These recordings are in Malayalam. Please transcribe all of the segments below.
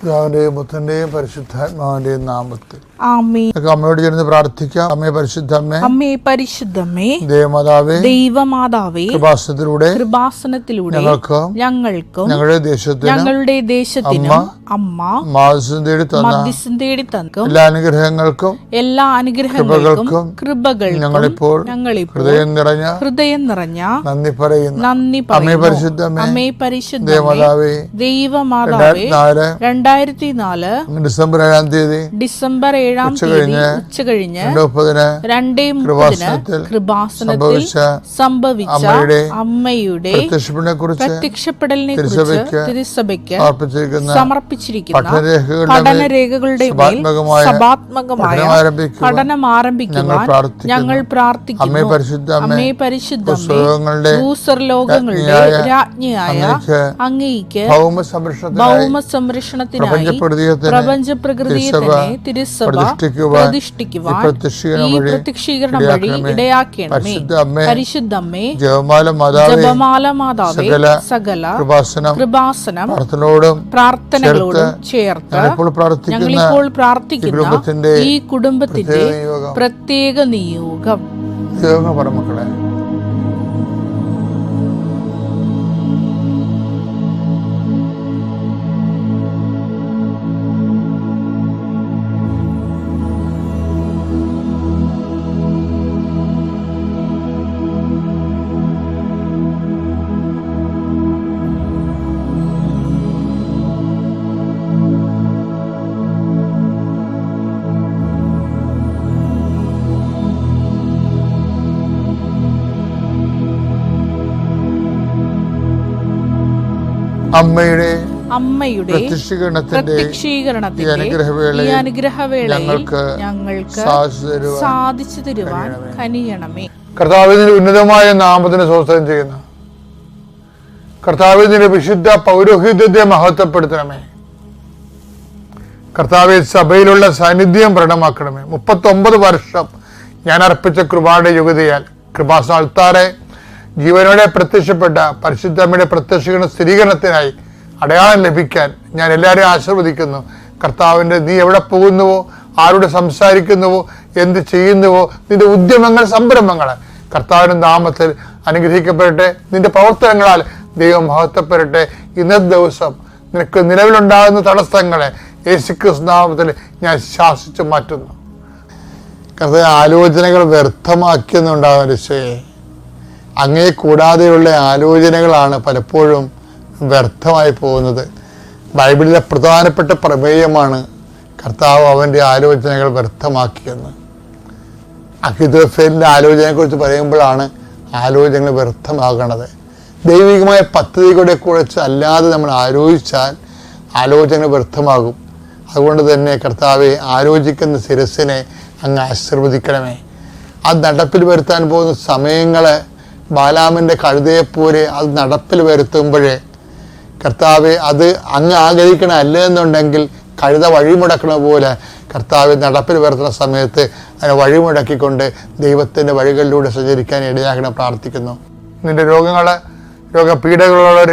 പിതാവിന്റെയും പുത്രന്റെയും പരിശുദ്ധാത്മാവിന്റെയും നാമത്തിൽ. അമ്മയോട് ചേർന്ന് പ്രാർത്ഥിക്കാം. അമ്മേ പരിശുദ്ധ അമ്മേ അമ്മേ പരിശുദ്ധമേ ദേവമാതാവേ ദൈവമാതാവേ കൃപാസനത്തിലൂടെ കൃപാസനത്തിലൂടെ ഞങ്ങൾക്കും ഞങ്ങൾക്കും ഞങ്ങളുടെ ദേശത്തിന് ഞങ്ങളുടെ ദേശത്തിന് അമ്മ മാധ്യസ്ഥം തേടി തന്ന മധ്യസ്ഥം തേടി തന്നക്കും എല്ലാ അനുഗ്രഹങ്ങൾക്കും എല്ലാ അനുഗ്രഹങ്ങൾക്കും കൃപകൾ ഞങ്ങളിപ്പോൾ ഞങ്ങളിപ്പോൾ ഹൃദയം നിറഞ്ഞ ഹൃദയം നിറഞ്ഞ നന്ദി പറയുന്നു. നന്ദി പറയുന്നു. പരിശുദ്ധ അമ്മേ അമ്മേ പരിശുദ്ധ ദേവമാതാവേ ദൈവമാതാവേ നാല് രണ്ടായിരത്തി നാല് ഡിസംബർ ഏഴാം തീയതി ഡിസംബർ ഏഴാം തീയതി ഉച്ച കഴിഞ്ഞ് രണ്ട് മുപ്പതിന് കൃപാസനത്തിൽ സംഭവിച്ച അമ്മയുടെ പ്രത്യക്ഷപ്പെടലിനെ കുറിച്ച് തിരുസഭയ്ക്ക് സമർപ്പിച്ചിരിക്കുന്ന പഠനരേഖകളുടെ സഭാത്മകമായ പഠനം ആരംഭിക്കുവാൻ ഞങ്ങൾ പ്രാർത്ഥിക്കുന്നു. അമ്മേ പരിശുദ്ധ ഭൂസർലോകങ്ങളുടെ രാജ്ഞിയായ അങ്ങേക്ക് ഭൗമ സംരക്ഷണത്തിനായി പ്രപഞ്ചപ്രകൃതിയെ തന്നെ തിരുസഭ പ്രതിഷ്ഠിക്കുവാൻ പ്രത്യക്ഷീകരണം വഴി ഇടയാക്കണമേ. പരിശുദ്ധമ്മേ ജപമാല മാതാവേ ജപമാല മാതാവേ സകല സകല കൃപാസനം കൃപാസനം പ്രാർത്ഥനയോടും പ്രാർത്ഥനകളോടും ചേർത്ത് ഞങ്ങളിപ്പോൾ പ്രാർത്ഥിക്കുന്ന ഈ കുടുംബത്തിന്റെ പ്രത്യേക നിയോഗം. നിയോഗം. അമ്മയുടെ അമ്മയുടെ പ്രത്യക്ഷീകരണത്തിന്റെ അനുഗ്രഹവേള അനുഗ്രഹവേളയിൽ ഞങ്ങൾക്ക് ഞങ്ങൾക്ക് സാധിച്ചു തരുവാൻ കനിയണമേ. കർത്താവിന്റെ ഉന്നതമായ നാമത്തിന് സ്വസ്ഥം ചെയ്യുന്നു. കർത്താവിന്റെ വിശുദ്ധ പൗരോഹിത്യത്തെ മഹത്വപ്പെടുത്തണമേ. കർത്താവ് സഭയിലുള്ള സാന്നിധ്യം പ്രകടമാക്കണമേ. മുപ്പത്തൊമ്പത് വർഷം ഞാൻ അർപ്പിച്ച കൃപാടെ യുഗതിയാൽ കൃപാസന അൾത്താറെ ജീവനോടെ പ്രത്യക്ഷപ്പെട്ട പരിശുദ്ധമ്മയുടെ പ്രത്യക്ഷീകരണ സ്ഥിരീകരണത്തിനായി അടയാളം ലഭിക്കാൻ ഞാൻ എല്ലാവരെയും ആശീർവദിക്കുന്നു. കർത്താവിന്റെ നീ എവിടെ പോകുന്നുവോ ആരോട് സംസാരിക്കുന്നുവോ എന്ത് ചെയ്യുന്നുവോ നിന്റെ ഉദ്യമങ്ങൾ സംരംഭങ്ങൾ കർത്താവിന്റെ നാമത്തിൽ അനുഗ്രഹിക്കപ്പെടട്ടെ. നിന്റെ പ്രവർത്തനങ്ങളാൽ ദൈവം മഹത്വപ്പെടട്ടെ. ഇന്നത്തെ ദിവസം നിനക്ക് നിലവിലുണ്ടാകുന്ന തടസ്സങ്ങളെ യേശുക്രിസ് നാമത്തിൽ ഞാൻ ശാസിച്ചു മാറ്റുന്നു. കർത്താവ് ആലോചനകൾ വ്യർത്ഥമാക്കിയെന്നുണ്ടാകുന്ന രക്ഷയെ അങ്ങേ കൂടാതെയുള്ള ആലോചനകളാണ് പലപ്പോഴും വ്യർത്ഥമായി പോകുന്നത്. ബൈബിളിലെ പ്രധാനപ്പെട്ട പ്രമേയമാണ് കർത്താവ് അവന്റെ ആലോചനകൾ വ്യർത്ഥമാക്കിയെന്ന്. അഹിതോഫേലിന്റെ ആലോചനയെക്കുറിച്ച് പറയുമ്പോഴാണ് ആലോചനകൾ വ്യർത്ഥമാകണത്. ദൈവികമായ പദ്ധതികളെ കുറിച്ച് അല്ലാതെ നമ്മൾ ആലോചിച്ചാൽ ആലോചനകൾ വ്യർത്ഥമാകും. അതുകൊണ്ട് തന്നെ കർത്താവെ ആലോചിക്കുന്ന ശിരസിനെ അങ്ങ് ആശീർവദിക്കണമേ. അത് നടപ്പിൽ വരുത്താൻ പോകുന്ന സമയങ്ങളെ ബാലാമിന്റെ കഴുതയെപ്പോലെ അത് നടപ്പിൽ വരുത്തുമ്പോഴേ കർത്താവ് അത് അങ്ങ് ആഗ്രഹിക്കണ അല്ല എന്നുണ്ടെങ്കിൽ കഴുത വഴിമുടക്കണ പോലെ കർത്താവ് നടപ്പിൽ വരുത്തുന്ന സമയത്ത് അതിനെ വഴിമുടക്കിക്കൊണ്ട് ദൈവത്തിന്റെ വഴികളിലൂടെ സഞ്ചരിക്കാൻ ഇടയാകണം പ്രാർത്ഥിക്കുന്നു. നിന്റെ രോഗങ്ങൾ രോഗപീഠകളുള്ളവർ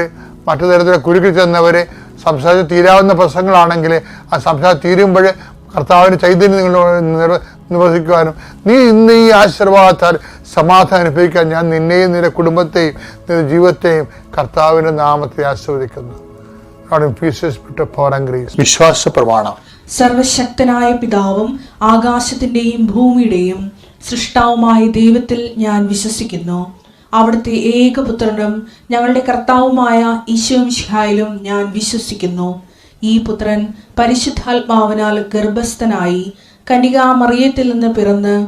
മറ്റു തരത്തിലെ കുരുക്കി ചെന്നവർ സംസാരിച്ച് തീരാവുന്ന പ്രശ്നങ്ങളാണെങ്കിൽ ആ സംസാരം തീരുമ്പോൾ കർത്താവിന് ചൈതന്യം നിർ- നിർവഹിക്കുവാനും നീ ഇന്ന് ഈ ആശീർവാദത്താൽ സമാധാനം അനുഭവിക്കാൻ ഞാൻ നിന്നെയും നിന്റെ കുടുംബത്തെയും നിന്റെ ജീവിതത്തെയും കർത്താവിന്റെ നാമത്തെ ആസ്വദിക്കുന്നു വിശ്വാസ പ്രമാണം. സർവശക്തനായ പിതാവും ആകാശത്തിന്റെയും ഭൂമിയുടെയും സൃഷ്ടാവുമായ ദൈവത്തിൽ ഞാൻ വിശ്വസിക്കുന്നു. അവിടുത്തെ ഏകപുത്രനും ഞങ്ങളുടെ കർത്താവുമായ ഈശോമിഷിഹായിലും ഞാൻ വിശ്വസിക്കുന്നു. ഈ പുത്രൻ പരിശുദ്ധാത്മാവിനാൽ ഗർഭസ്ഥനായി കനികാമറിയത്തിൽ നിന്ന് പിറന്ന്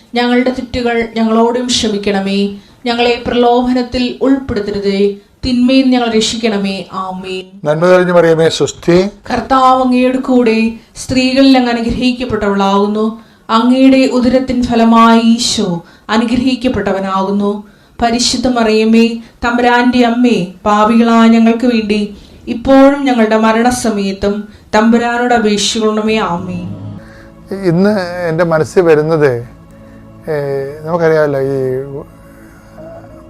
ഞങ്ങളുടെ തെറ്റുകൾ ഞങ്ങളോടും ക്ഷമിക്കണമേ. ഞങ്ങളെ പ്രലോഭനത്തിൽ ഉൾപ്പെടുത്തരുതേ. തിന്മയിൽ ഞങ്ങൾ രക്ഷിക്കണമേ. ആമേൻ. നന്മ തെളിഞ്ഞു പറയുമേ സ്വസ്തി. കർത്താവ് അങ്ങയുടെ കൂടെ സ്ത്രീകളിൽ അങ്ങ് അനുഗ്രഹിക്കപ്പെട്ടവളാകുന്നു അങ്ങയുടെ ഉദരത്തിൻ ഫലമായി ഈശോ അനുഗ്രഹിക്കപ്പെട്ടവനാകുന്നു. പരിശുദ്ധ മറിയമ്മേ തമ്പുരാന്റെ അമ്മേ പാപികളായ ഞങ്ങൾക്ക് വേണ്ടി ഇപ്പോഴും ഞങ്ങളുടെ മരണസമയത്തും തമ്പുരാനോട് അപേക്ഷിക്കണമേ ആമേ ഇന്ന് എന്റെ മനസ്സിൽ വരുന്നത് നമുക്കറിയാമല്ലോ ഈ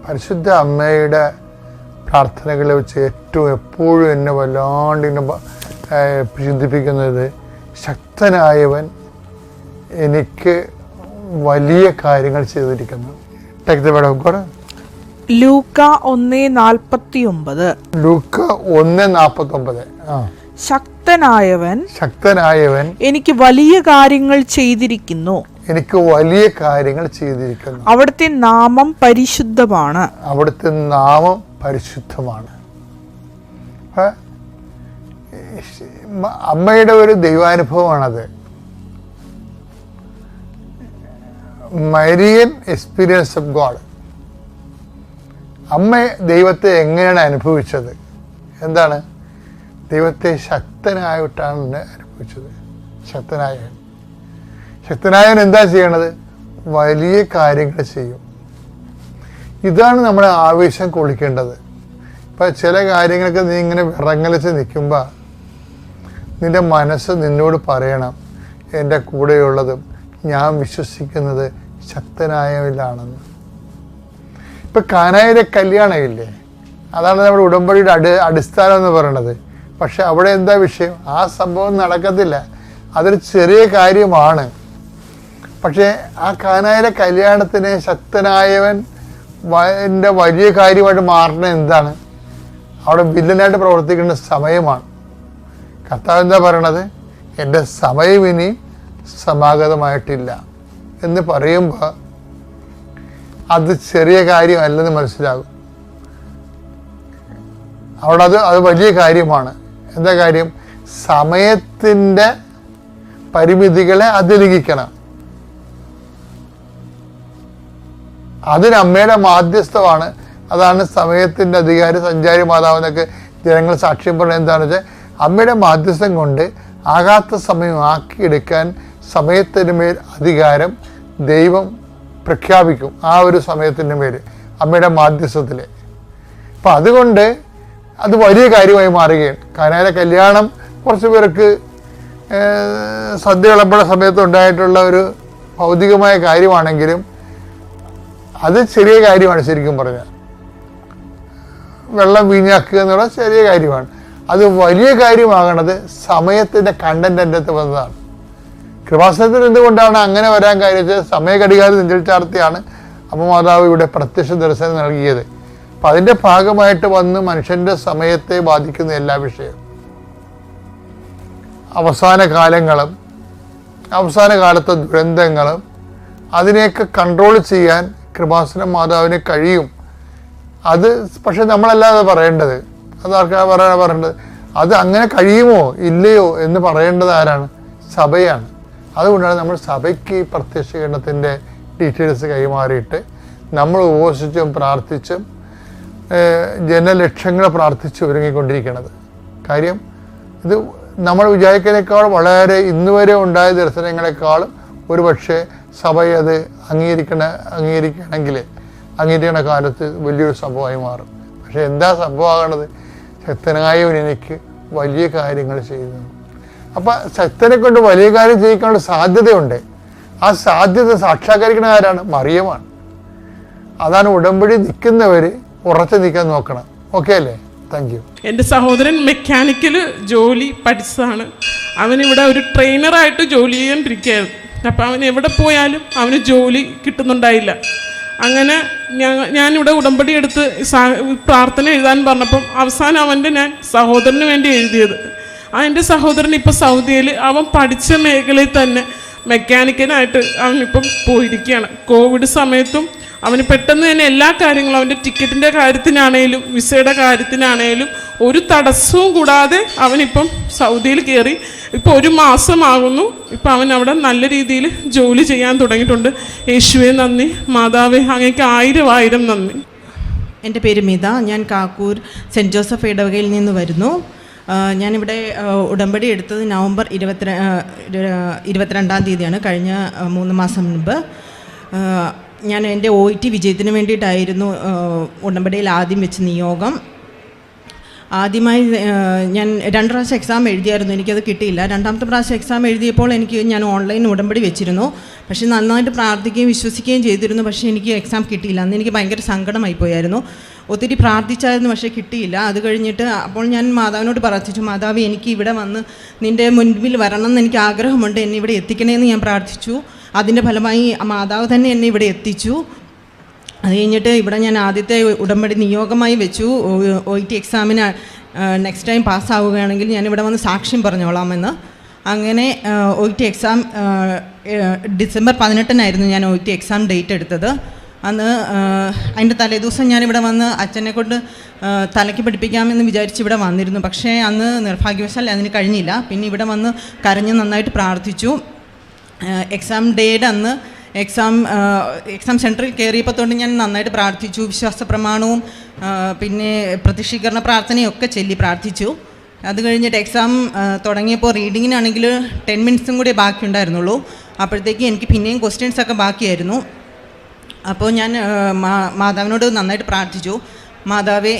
പരിശുദ്ധ അമ്മയുടെ പ്രാർത്ഥനകളെ വെച്ച് ഏറ്റവും എപ്പോഴും എന്നെ വല്ലാണ്ട് എന്നെ ചിന്തിപ്പിക്കുന്നത് ശക്തനായവൻ എനിക്ക് വലിയ കാര്യങ്ങൾ ചെയ്തിരിക്കുന്നു. ലൂക്ക ഒന്ന് നാൽപ്പത്തി ഒമ്പത് ലൂക്ക ഒന്ന് നാൽപ്പത്തൊമ്പത്. ആ. ശക്തനായവൻ ശക്തനായവൻ എനിക്ക് വലിയ കാര്യങ്ങൾ ചെയ്തിരിക്കുന്നു. എനിക്ക് വലിയ കാര്യങ്ങൾ ചെയ്തിരിക്കുന്നു. അവിടുത്തെ നാമം പരിശുദ്ധമാണ്. അവിടുത്തെ നാമം പരിശുദ്ധമാണ്. അമ്മയുടെ ഒരു ദൈവാനുഭവമാണത്. Marian experience of God. അമ്മ ദൈവത്തെ എങ്ങനെയാണ് അനുഭവിച്ചത്? എന്താണ്? ദൈവത്തെ ശക്തനായിട്ടാണ് അനുഭവിച്ചത്. ശക്തനായവൻ ശക്തനായവൻ എന്താ ചെയ്യണത്? വലിയ കാര്യങ്ങൾ ചെയ്യും. ഇതാണ് നമ്മുടെ ആവേശം കൊള്ളിക്കേണ്ടത്. ഇപ്പം ചില കാര്യങ്ങളൊക്കെ നീ ഇങ്ങനെ വിറങ്ങലിച്ച് നിൽക്കുമ്പോൾ നിന്റെ മനസ്സ് നിന്നോട് പറയണം എന്റെ കൂടെയുള്ളതും ഞാൻ വിശ്വസിക്കുന്നത് ശക്തനായവരിലാണെന്ന് ഇപ്പം കാനായിലെ കല്യാണമില്ലേ? അതാണ് നമ്മുടെ ഉടമ്പടിയുടെ അടി അടിസ്ഥാനം എന്ന് പറയുന്നത്. പക്ഷെ അവിടെ എന്താ വിഷയം? ആ സംഭവം നടക്കത്തില്ല. അതൊരു ചെറിയ കാര്യമാണ്. പക്ഷേ ആ കാനായിലെ കല്യാണത്തിന് ശക്തനായവൻ എന്റെ വലിയ കാര്യമായിട്ട് മാറുന്നത് എന്താണ്? അവിടെ വില്ലനായിട്ട് പ്രവർത്തിക്കേണ്ട സമയമാണ്. കർത്താവ് എന്താ പറയണത്? എന്റെ സമയം ഇനി സമാഗതമായിട്ടില്ല. എന്ന് പറയുമ്പോൾ അത് ചെറിയ കാര്യമല്ലെന്ന് മനസ്സിലാകും. അവിടെ അത് അത് വലിയ കാര്യമാണ്. എന്താ കാര്യം? സമയത്തിന്റെ പരിമിതികളെ അതിലംഘിക്കണം. അതിന് അമ്മയുടെ മാധ്യസ്ഥമാണ്. അതാണ് സമയത്തിന്റെ അധികാരി സഞ്ചാരി മാതാവെന്നൊക്കെ ജനങ്ങൾ സാക്ഷ്യം പറയുന്നത് എന്താണെന്ന് വെച്ചാൽ അമ്മയുടെ മാധ്യസ്ഥം കൊണ്ട് ആകാത്ത സമയം ആക്കിയെടുക്കാൻ സമയത്തിന് മേൽ അധികാരം ദൈവം പ്രഖ്യാപിക്കും ആ ഒരു സമയത്തിന്റെ മേൽ അമ്മയുടെ മാധ്യസ്ഥത്തിൽ. അപ്പം അതുകൊണ്ട് അത് വലിയ കാര്യമായി മാറുകയാണ്. കാനാല കല്യാണം കുറച്ച് പേർക്ക് സദ്യ വിളമ്പുന്ന സമയത്ത് ഉണ്ടായിട്ടുള്ള ഒരു ഭൗതികമായ കാര്യമാണെങ്കിലും അത് ചെറിയ കാര്യമാണ് ശരിക്കും പറഞ്ഞാൽ. വെള്ളം വീഞ്ഞാക്കുക എന്നുള്ള ചെറിയ കാര്യമാണ്. അത് വലിയ കാര്യമാകണത് സമയത്തിന്റെ കണ്ടന്റ് എന്റെ അടുത്ത് വന്നതാണ്. കൃപാസനത്തിൽ എന്തുകൊണ്ടാണ് അങ്ങനെ വരാൻ കാര്യം വെച്ചാൽ സമയഘടികാരം നെഞ്ചിൽ ചാർത്തിയാണ് അമ്മ മാതാവ് ഇവിടെ പ്രത്യക്ഷ ദർശനം നൽകിയത്. അപ്പം അതിന്റെ ഭാഗമായിട്ട് വന്ന് മനുഷ്യന്റെ സമയത്തെ ബാധിക്കുന്ന എല്ലാ വിഷയവും. അവസാന കാലങ്ങളും അവസാന കാലത്തെ ദുരന്തങ്ങളും അതിനെയൊക്കെ കൺട്രോൾ ചെയ്യാൻ കൃപാസന മാതാവിന് കഴിയും. അത് പക്ഷെ നമ്മളല്ലാതെ പറയേണ്ടത്. അത് ആർക്കാ പറയാ പറയേണ്ടത്? അത് അങ്ങനെ കഴിയുമോ? ഇല്ലയോ എന്ന് പറയേണ്ടത് ആരാണ്? സഭയാണ്. അതുകൊണ്ടാണ് നമ്മൾ സഭയ്ക്ക് ഈ പ്രത്യക്ഷീകരണത്തിന്റെ ഡീറ്റെയിൽസ് കൈമാറിയിട്ട് നമ്മൾ ഉപവസിച്ചും പ്രാർത്ഥിച്ചും ജനലക്ഷ്യങ്ങൾ പ്രാർത്ഥിച്ച് ഒരുങ്ങിക്കൊണ്ടിരിക്കുന്നത് കാര്യം ഇത് നമ്മൾ വിചാരിക്കുന്നതിനേക്കാൾ വളരെ ഇന്നുവരെ ഉണ്ടായ ദർശനങ്ങളെക്കാളും ഒരുപക്ഷെ അത് അംഗീകരിക്കണ അംഗീകരിക്കണമെങ്കിൽ അംഗീകരിക്കണ കാലത്ത് വലിയൊരു സംഭവമായി മാറും. പക്ഷെ എന്താ സംഭവമാകണത്? ശക്തനായവൻ എനിക്ക് വലിയ കാര്യങ്ങൾ ചെയ്യുന്നു. അപ്പം ശക്തനെ കൊണ്ട് വലിയ കാര്യം ചെയ്യിക്കാനുള്ള സാധ്യതയുണ്ട്. ആ സാധ്യത സാക്ഷാത്കരിക്കുന്ന ആരാണ്? മറിയമാണ്. അതാണ് ഉടമ്പടി നിൽക്കുന്നവർ ഉറച്ചു നിൽക്കാൻ നോക്കണം. ഓക്കെ അല്ലേ? താങ്ക് യു എന്റെ സഹോദരൻ മെക്കാനിക്കൽ ജോലി പഠിച്ചതാണ്. അവനിവിടെ ഒരു ട്രെയിനറായിട്ട് ജോലി ചെയ്യാണ്ടിരിക്കുകയായിരുന്നു അപ്പോൾ അവൻ എവിടെ പോയാലും അവന് ജോലി കിട്ടുന്നുണ്ടായില്ല. അങ്ങനെ ഞാൻ ഞാനിവിടെ ഉടമ്പടി എടുത്ത് പ്രാർത്ഥന എഴുതാൻ പറഞ്ഞപ്പം അവസാനം അവന്റെ ഞാൻ സഹോദരന് വേണ്ടി എഴുതിയത്. ആ സഹോദരൻ ഇപ്പോൾ സൗദിയിൽ അവൻ പഠിച്ച മേഖലയിൽ തന്നെ മെക്കാനിക്കനായിട്ട് അവനിപ്പം പോയിരിക്കുകയാണ്. കോവിഡ് സമയത്തും അവന് പെട്ടെന്ന് തന്നെ എല്ലാ കാര്യങ്ങളും അവന്റെ ടിക്കറ്റിന്റെ കാര്യത്തിനാണേലും വിസയുടെ കാര്യത്തിനാണേലും ഒരു തടസ്സവും കൂടാതെ അവനിപ്പം സൗദിയിൽ കയറി ഇപ്പോൾ ഒരു മാസമാകുന്നു. ഇപ്പം അവൻ അവിടെ നല്ല രീതിയിൽ ജോലി ചെയ്യാൻ തുടങ്ങിയിട്ടുണ്ട്. യേശുവെ നന്ദി. മാതാവേ അങ്ങേക്ക് ആയിരം ആയിരം നന്ദി. എന്റെ പേര് മിത. ഞാൻ കാക്കൂർ സെന്റ് ജോസഫ് ഇടവകയിൽ നിന്ന് വരുന്നു. ഞാനിവിടെ ഉടമ്പടി എടുത്തത് നവംബർ ഇരുപത്തി ഇരുപത്തിരണ്ടാം തീയതിയാണ് കഴിഞ്ഞ മൂന്ന് മാസം മുൻപ്. ഞാൻ എന്റെ ഒ ടി വിജയത്തിന് വേണ്ടിയിട്ടായിരുന്നു ഉടമ്പടിയിൽ ആദ്യം വെച്ച് നിയോഗം. ആദ്യമായി ഞാൻ രണ്ട് പ്രാവശ്യം എക്സാം എഴുതിയായിരുന്നു എനിക്കത് കിട്ടിയില്ല. രണ്ടാമത്തെ പ്രാവശ്യം എക്സാം എഴുതിയപ്പോൾ എനിക്ക് ഞാൻ ഓൺലൈൻ ഉടമ്പടി വെച്ചിരുന്നു. പക്ഷേ നന്നായിട്ട് പ്രാർത്ഥിക്കുകയും വിശ്വസിക്കുകയും ചെയ്തിരുന്നു പക്ഷേ എനിക്ക് എക്സാം കിട്ടിയില്ല. അന്ന് എനിക്ക് ഭയങ്കര സങ്കടമായി പോയായിരുന്നു. ഒത്തിരി പ്രാർത്ഥിച്ചായിരുന്നു പക്ഷേ കിട്ടിയില്ല. അത് കഴിഞ്ഞിട്ട് അപ്പോൾ ഞാൻ മാതാവിനോട് പ്രാർത്ഥിച്ചു മാതാവ് എനിക്ക് ഇവിടെ വന്ന് നിന്റെ മുൻപിൽ വരണം എന്ന് എനിക്ക് ആഗ്രഹമുണ്ട്. എന്നെ ഇവിടെ എത്തിക്കണേന്ന് ഞാൻ പ്രാർത്ഥിച്ചു. അതിന്റെ ഫലമായി മാതാവ് തന്നെ എന്നെ ഇവിടെ എത്തിച്ചു. അത് കഴിഞ്ഞിട്ട് ഇവിടെ ഞാൻ ആദ്യത്തെ ഉടമ്പടി നിയോഗമായി വെച്ചു. ഒ ടി എക്സാമിന് നെക്സ്റ്റ് ടൈം പാസ്സാവുകയാണെങ്കിൽ ഞാൻ ഇവിടെ വന്ന് സാക്ഷ്യം പറഞ്ഞോളാമെന്ന്. അങ്ങനെ ഒ ടി എക്സാം ഡിസംബർ പതിനെട്ടിനായിരുന്നു ഞാൻ ഒ ടി എക്സാം ഡേറ്റ് എടുത്തത്. അന്ന് അതിന്റെ തലേദിവസം ഞാനിവിടെ വന്ന് അച്ഛനെ കൊണ്ട് തലയ്ക്ക് പഠിപ്പിക്കാമെന്ന് വിചാരിച്ച് ഇവിടെ വന്നിരുന്നു. പക്ഷേ അന്ന് നിർഭാഗ്യവശാൽ അതിന് കഴിഞ്ഞില്ല. പിന്നെ ഇവിടെ വന്ന് കരഞ്ഞ് നന്നായിട്ട് പ്രാർത്ഥിച്ചു. എക്സാം ഡേയുടെ അന്ന് എക്സാം എക്സാം സെന്ററിൽ കയറിയപ്പോൾ ഞാൻ നന്നായിട്ട് പ്രാർത്ഥിച്ചു വിശ്വാസ പ്രമാണവും പിന്നെ പ്രതിഷ്ഠീകരണ പ്രാർത്ഥനയും ഒക്കെ ചൊല്ലി പ്രാർത്ഥിച്ചു. അത് കഴിഞ്ഞിട്ട് എക്സാം തുടങ്ങിയപ്പോൾ റീഡിങ്ങിനാണെങ്കിൽ ടെൻ മിനിറ്റ്സും കൂടെ ബാക്കിയുണ്ടായിരുന്നുള്ളൂ. അപ്പോഴത്തേക്ക് എനിക്ക് പിന്നെയും ക്വസ്റ്റ്യൻസ് ഒക്കെ ബാക്കിയായിരുന്നു. അപ്പോൾ ഞാൻ മാതാവിനോട് നന്നായിട്ട് പ്രാർത്ഥിച്ചു. മാതാവേ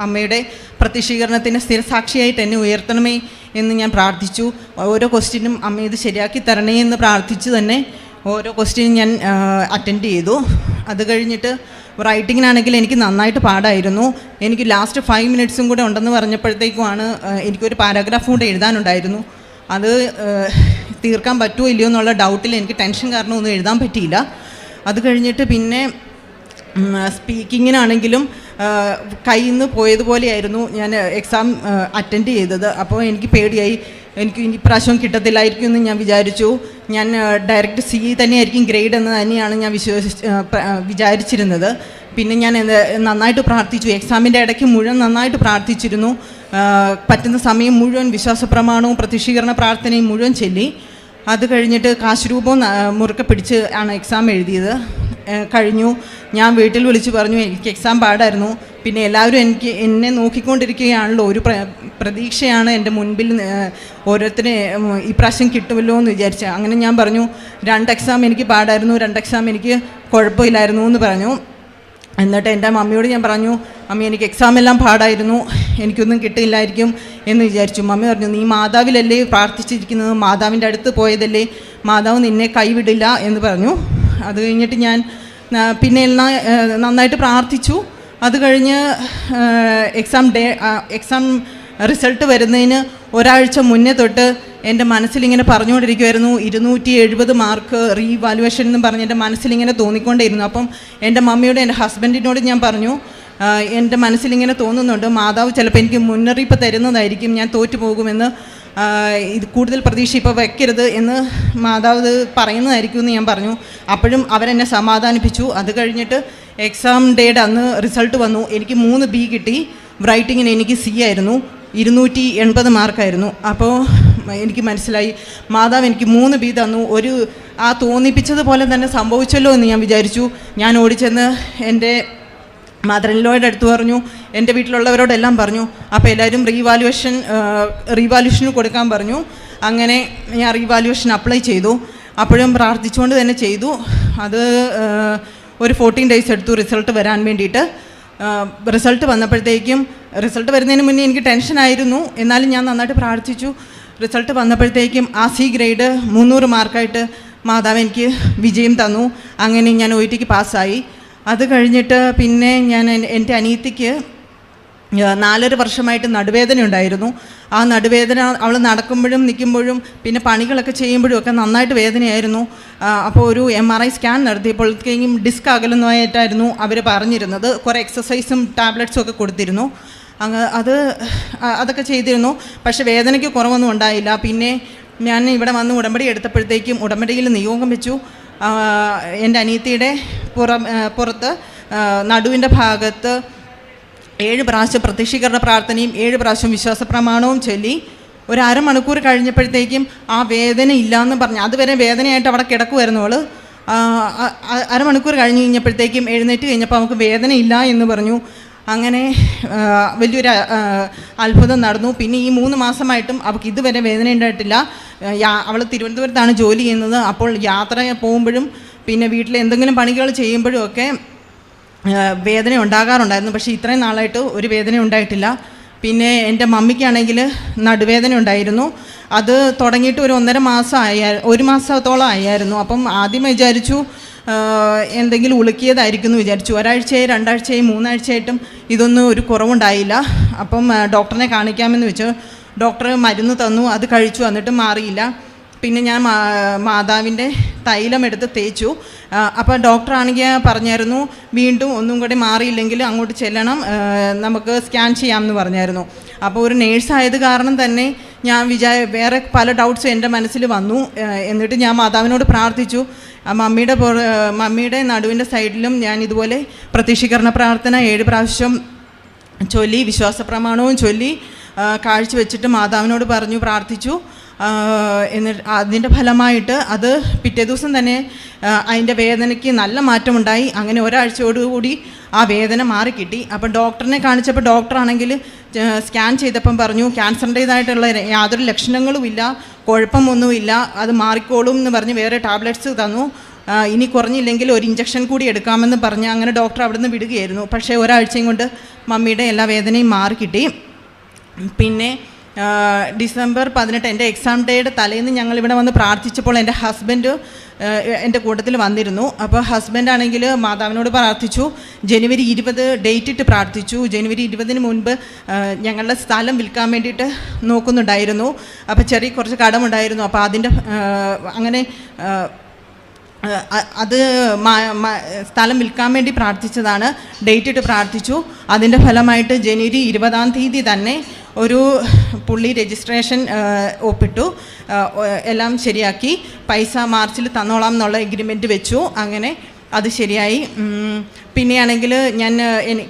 അമ്മയുടെ പ്രതിഷ്ഠീകരണത്തിന് സ്ഥിരസാക്ഷിയായിട്ട് എന്നെ ഉയർത്തണമേ. എന്ന് ഞാൻ പ്രാർത്ഥിച്ചു. ഓരോ ക്വസ്റ്റ്യനും അമ്മ ഇത് ശരിയാക്കി തരണേ എന്ന് പ്രാർത്ഥിച്ച് തന്നെ ഓരോ ക്വസ്റ്റ്യനും ഞാൻ അറ്റൻഡ് ചെയ്തു. അത് കഴിഞ്ഞിട്ട് റൈറ്റിങ്ങിനാണെങ്കിൽ എനിക്ക് നന്നായിട്ട് പാടായിരുന്നു. എനിക്ക് ലാസ്റ്റ് ഫൈവ് മിനിറ്റ്സും കൂടെ ഉണ്ടെന്ന് പറഞ്ഞപ്പോഴത്തേക്കുമാണ് എനിക്കൊരു പാരാഗ്രാഫ് കൂടെ എഴുതാനുണ്ടായിരുന്നു. അത് തീർക്കാൻ പറ്റുമോ ഇല്ലയോ എന്നുള്ള ഡൗട്ടിൽ എനിക്ക് ടെൻഷൻ കാരണം ഒന്നും എഴുതാൻ പറ്റിയില്ല. അത് കഴിഞ്ഞിട്ട് പിന്നെ സ്പീക്കിങ്ങിനാണെങ്കിലും കയ്യിൽ നിന്ന് പോയതുപോലെയായിരുന്നു ഞാൻ എക്സാം അറ്റൻഡ് ചെയ്തത്. അപ്പോൾ എനിക്ക് പേടിയായി. എനിക്ക് ഇനി പ്രാവശ്യം കിട്ടത്തില്ലായിരിക്കും എന്ന് ഞാൻ വിചാരിച്ചു. ഞാൻ ഡയറക്റ്റ് സി തന്നെയായിരിക്കും ഗ്രേഡ് എന്ന് തന്നെയാണ് ഞാൻ വിശ്വസിച്ച് വിചാരിച്ചിരുന്നത്. പിന്നെ ഞാൻ നന്നായിട്ട് പ്രാർത്ഥിച്ചു. എക്സാമിന്റെ ഇടയ്ക്ക് മുഴുവൻ നന്നായിട്ട് പ്രാർത്ഥിച്ചിരുന്നു. പറ്റുന്ന സമയം മുഴുവൻ വിശ്വാസ പ്രമാണവും പ്രതിഷ്ഠീകരണ പ്രാർത്ഥനയും മുഴുവൻ ചൊല്ലി. അത് കഴിഞ്ഞിട്ട് കാശുരൂപം ന- മുറുക്കെ പിടിച്ച് ആണ് എക്സാം എഴുതിയത്. കഴിഞ്ഞു. ഞാൻ വീട്ടിൽ വിളിച്ചു പറഞ്ഞു എനിക്ക് എക്സാം പാടായിരുന്നു. പിന്നെ എല്ലാവരും എനിക്ക് എന്നെ നോക്കിക്കൊണ്ടിരിക്കുകയാണല്ലോ. ഒരു പ്ര പ്രതീക്ഷയാണ് എന്റെ മുൻപിൽ ഓരോരുത്തരെ ഇപ്രാവശ്യം കിട്ടുമല്ലോ എന്ന് വിചാരിച്ചു. അങ്ങനെ ഞാൻ പറഞ്ഞു രണ്ട് എക്സാം എനിക്ക് പാടായിരുന്നു രണ്ട് എക്സാം എനിക്ക് കുഴപ്പമില്ലായിരുന്നു എന്ന് പറഞ്ഞു. എന്നിട്ട് എന്റെ മമ്മിയോട് ഞാൻ പറഞ്ഞു മമ്മി എനിക്ക് എക്സാം എല്ലാം പാടായിരുന്നു. എനിക്കൊന്നും കിട്ടില്ലായിരിക്കും എന്ന് വിചാരിച്ചു. മമ്മി പറഞ്ഞു നീ മാതാവിലല്ലേ പ്രാർത്ഥിച്ചിരിക്കുന്നത്? മാതാവിന്റെ അടുത്ത് പോയതല്ലേ? മാതാവ് നിന്നെ കൈവിടില്ല എന്ന് പറഞ്ഞു. അത് കഴിഞ്ഞിട്ട് ഞാൻ പിന്നെ നന്നായിട്ട് പ്രാർത്ഥിച്ചു. അത് കഴിഞ്ഞ് എക്സാം ഡേ എക്സാം റിസൾട്ട് വരുന്നതിന് ഒരാഴ്ച മുന്നേ തൊട്ട് എന്റെ മനസ്സിലിങ്ങനെ പറഞ്ഞുകൊണ്ടിരിക്കുമായിരുന്നു ഇരുന്നൂറ്റി എഴുപത് മാർക്ക് റീവാലുവേഷൻ എന്ന് പറഞ്ഞ് എന്റെ മനസ്സിലിങ്ങനെ തോന്നിക്കൊണ്ടേയിരുന്നു. അപ്പം എന്റെ മമ്മിയോട് എന്റെ ഹസ്ബൻഡിനോട് ഞാൻ പറഞ്ഞു "ആ, എന്റെ മനസ്സിലിങ്ങനെ തോന്നുന്നുണ്ട് മാതാവ് ചിലപ്പോൾ എനിക്ക് മുന്നറിയിപ്പ് തരുന്നതായിരിക്കും ഞാൻ തോറ്റു പോകുമെന്ന് ഇത് കൂടുതൽ പ്രതീക്ഷ ഇപ്പോൾ വെക്കരുത് എന്ന് മാതാവ് പറയുന്നതായിരിക്കും എന്ന് ഞാൻ പറഞ്ഞു. അപ്പോഴും അവരെന്നെ സമാധാനിപ്പിച്ചു. അത് കഴിഞ്ഞിട്ട് എക്സാം ഡേയുടെ അന്ന് റിസൾട്ട് വന്നു. എനിക്ക് മൂന്ന് ബി കിട്ടി. റൈറ്റിങ്ങിന് എനിക്ക് സി ആയിരുന്നു. ഇരുന്നൂറ്റി എൺപത് മാർക്കായിരുന്നു അപ്പോൾ എനിക്ക് മനസ്സിലായി. മാതാവ് എനിക്ക് മൂന്ന് ബി തന്നു. ഒരു ആ തോന്നിപ്പിച്ചതുപോലെ തന്നെ സംഭവിച്ചല്ലോ എന്ന് ഞാൻ വിചാരിച്ചു. ഞാൻ ഓടിച്ചെന്ന് എന്റെ മദറിൻലോയുടെ അടുത്ത് പറഞ്ഞു എന്റെ വീട്ടിലുള്ളവരോടെല്ലാം പറഞ്ഞു. അപ്പോൾ എല്ലാവരും റീവാലുവേഷൻ റീവാലുവേഷന് കൊടുക്കാൻ പറഞ്ഞു. അങ്ങനെ ഞാൻ റീവാലുവേഷൻ അപ്ലൈ ചെയ്തു. അപ്പോഴും പ്രാർത്ഥിച്ചുകൊണ്ട് തന്നെ ചെയ്തു. അത് ഒരു ഫോർട്ടീൻ ഡേയ്സ് എടുത്തു റിസൾട്ട് വരാൻ വേണ്ടിയിട്ട്. റിസൾട്ട് വന്നപ്പോഴത്തേക്കും റിസൾട്ട് വരുന്നതിന് മുന്നേ എനിക്ക് ടെൻഷനായിരുന്നു എന്നാലും ഞാൻ നന്നായിട്ട് പ്രാർത്ഥിച്ചു. റിസൾട്ട് വന്നപ്പോഴത്തേക്കും ആ സി ഗ്രേഡ് മുന്നൂറ് മാർക്കായിട്ട് മാതാവ് എനിക്ക് വിജയം തന്നു. അങ്ങനെ ഞാൻ ഒ ടിക്ക് പാസ്സായി അത് കഴിഞ്ഞിട്ട് പിന്നെ ഞാൻ എൻ- എന്റെ അനിയത്തിക്ക് നാലര വർഷമായിട്ട് നടുവേദന ഉണ്ടായിരുന്നു. ആ നടുവേദന അവൾ നടക്കുമ്പോഴും നിൽക്കുമ്പോഴും പിന്നെ പണികളൊക്കെ ചെയ്യുമ്പോഴും ഒക്കെ നന്നായിട്ട് വേദനയായിരുന്നു. അപ്പോൾ ഒരു എം ആർ ഐ സ്കാൻ നടത്തിയപ്പോഴത്തേക്കും ഡിസ്ക് അകലുന്നതായിട്ടായിരുന്നു അവർ പറഞ്ഞിരുന്നത്. കുറേ എക്സസൈസും ടാബ്ലറ്റ്സും ഒക്കെ കൊടുത്തിരുന്നു. അങ്ങ് അത് അതൊക്കെ ചെയ്തിരുന്നു. പക്ഷേ വേദനയ്ക്ക് കുറവൊന്നും ഉണ്ടായില്ല. പിന്നെ ഞാൻ ഇവിടെ വന്ന് ഉടമ്പടി എടുത്തപ്പോഴത്തേക്കും ഉടമ്പടിയിൽ നിയോഗം വെച്ചു. എന്റെ അനിയത്തിയുടെ പുറം പുറത്ത് നടുവിന്റെ ഭാഗത്ത് ഏഴ് പ്രാവശ്യം പ്രത്യക്ഷീകരണ പ്രാർത്ഥനയും ഏഴ് പ്രാവശ്യം വിശ്വാസ പ്രമാണവും ചൊല്ലി ഒരു അരമണിക്കൂർ കഴിഞ്ഞപ്പോഴത്തേക്കും ആ വേദന ഇല്ലയെന്ന് പറഞ്ഞു. അതുവരെ വേദനയായിട്ട് അവിടെ കിടക്കുമായിരുന്നു അവൾ അരമണിക്കൂർ കഴിഞ്ഞ് കഴിഞ്ഞപ്പോഴത്തേക്കും എഴുന്നേറ്റ് കഴിഞ്ഞപ്പോൾ അവൾക്ക് വേദന ഇല്ല എന്ന് പറഞ്ഞു. അങ്ങനെ വലിയൊരു അത്ഭുതം നടന്നു. പിന്നെ ഈ മൂന്ന് മാസമായിട്ടും അവൾക്ക് ഇതുവരെ വേദന ഉണ്ടായിട്ടില്ല. അവൾ തിരുവനന്തപുരത്താണ് ജോലി ചെയ്യുന്നത്. അപ്പോൾ യാത്ര പോകുമ്പോഴും പിന്നെ വീട്ടിൽ എന്തെങ്കിലും പണികൾ ചെയ്യുമ്പോഴും ഒക്കെ വേദന ഉണ്ടാകാറുണ്ടായിരുന്നു. പക്ഷേ ഇത്രയും നാളായിട്ട് ഒരു വേദന ഉണ്ടായിട്ടില്ല. പിന്നെ എന്റെ മമ്മിക്കാണെങ്കിൽ നടുവേദന ഉണ്ടായിരുന്നു. അത് തുടങ്ങിയിട്ട് ഒരു ഒന്നര മാസം ആയ ഒരു മാസത്തോളം ആയായിരുന്നു. അപ്പം ആദ്യം വിചാരിച്ചു എന്തെങ്കിലും ഉളുക്കിയതായിരിക്കും എന്ന് വിചാരിച്ചു. ഒരാഴ്ചയായി രണ്ടാഴ്ചയായി മൂന്നാഴ്ചയായിട്ടും ഇതൊന്നും ഒരു കുറവുണ്ടായില്ല. അപ്പം ഡോക്ടറിനെ കാണിക്കാമെന്ന് വെച്ചു. ഡോക്ടർ മരുന്ന് തന്നു അത് കഴിച്ചു എന്നിട്ട് മാറിയില്ല. പിന്നെ ഞാൻ മാതാവിന്റെ തൈലം എടുത്ത് തേച്ചു. അപ്പോൾ ഡോക്ടറാണെങ്കിൽ പറഞ്ഞായിരുന്നു വീണ്ടും ഒന്നും കൂടി മാറിയില്ലെങ്കിൽ അങ്ങോട്ട് ചെല്ലണം. നമുക്ക് സ്കാൻ ചെയ്യാമെന്ന് പറഞ്ഞായിരുന്നു. അപ്പോൾ ഒരു നേഴ്സായത് കാരണം തന്നെ ഞാൻ വിചാ വേറെ പല ഡൗട്ട്സും എന്റെ മനസ്സിൽ വന്നു. എന്നിട്ട് ഞാൻ മാതാവിനോട് പ്രാർത്ഥിച്ചു. മമ്മിയുടെ മമ്മിയുടെ നടുവിന്റെ സൈഡിലും ഞാൻ ഇതുപോലെ പ്രത്യക്ഷീകരണ പ്രാർത്ഥന ഏഴ് പ്രാവശ്യം ചൊല്ലി വിശ്വാസ പ്രമാണവും ചൊല്ലി കാഴ്ച വെച്ചിട്ട് മാതാവിനോട് പറഞ്ഞു പ്രാർത്ഥിച്ചു. എന്നിട്ട് അതിന്റെ ഫലമായിട്ട് അത് പിറ്റേ ദിവസം തന്നെ അതിന്റെ വേദനയ്ക്ക് നല്ല മാറ്റമുണ്ടായി. അങ്ങനെ ഒരാഴ്ചയോടുകൂടി ആ വേദന മാറിക്കിട്ടി. അപ്പോൾ ഡോക്ടറിനെ കാണിച്ചപ്പോൾ ഡോക്ടറാണെങ്കിൽ സ്കാൻ ചെയ്തപ്പം പറഞ്ഞു ക്യാൻസറിന്റേതായിട്ടുള്ള യാതൊരു ലക്ഷണങ്ങളുമില്ല കുഴപ്പമൊന്നുമില്ല അത് മാറിക്കോളും എന്ന് പറഞ്ഞ് വേറെ ടാബ്ലറ്റ്സ് തന്നു. ഇനി കുറഞ്ഞില്ലെങ്കിൽ ഒരു ഇഞ്ചക്ഷൻ കൂടി എടുക്കാമെന്ന് പറഞ്ഞ് അങ്ങനെ ഡോക്ടർ അവിടുന്ന് വിടുകയായിരുന്നു. പക്ഷേ ഒരാഴ്ചയും കൊണ്ട് മമ്മിയുടെ എല്ലാ വേദനയും മാറിക്കിട്ടി. പിന്നെ ഡിസംബർ പതിനെട്ട് എന്റെ എക്സാം ഡേയുടെ തലേന്ന് ഞങ്ങൾ ഇവിടെ വന്ന് പ്രാർത്ഥിച്ചപ്പോൾ എന്റെ ഹസ്ബൻഡ് എന്റെ കൂട്ടത്തിൽ വന്നിരുന്നു. അപ്പോൾ ഹസ്ബൻഡ് ആണെങ്കിൽ മാതാവിനോട് പ്രാർത്ഥിച്ചു. ജനുവരി ഇരുപത് ഡേറ്റ് ഇട്ട് പ്രാർത്ഥിച്ചു. ജനുവരി ഇരുപതിന് മുൻപ് ഞങ്ങളുടെ സ്ഥലം വിൽക്കാൻ വേണ്ടിയിട്ട് നോക്കുന്നുണ്ടായിരുന്നു. അപ്പോൾ ചെറിയ കുറച്ച് കടമുണ്ടായിരുന്നു. അപ്പോൾ അതിന്റെ അങ്ങനെ അത് സ്ഥലം വിൽക്കാൻ വേണ്ടി പ്രാർത്ഥിച്ചതാണ്. ഡേറ്റ് ഇട്ട് പ്രാർത്ഥിച്ചു. അതിന്റെ ഫലമായിട്ട് ജനുവരി ഇരുപതാം തീയതി തന്നെ ഒരു പുള്ളി രജിസ്ട്രേഷൻ ഒപ്പിട്ടു. എല്ലാം ശരിയാക്കി. പൈസ മാർച്ചിൽ തന്നോളാം എന്നുള്ള എഗ്രിമെന്റ് വെച്ചു. അങ്ങനെ അത് ശരിയായി. പിന്നെയാണെങ്കിൽ ഞാൻ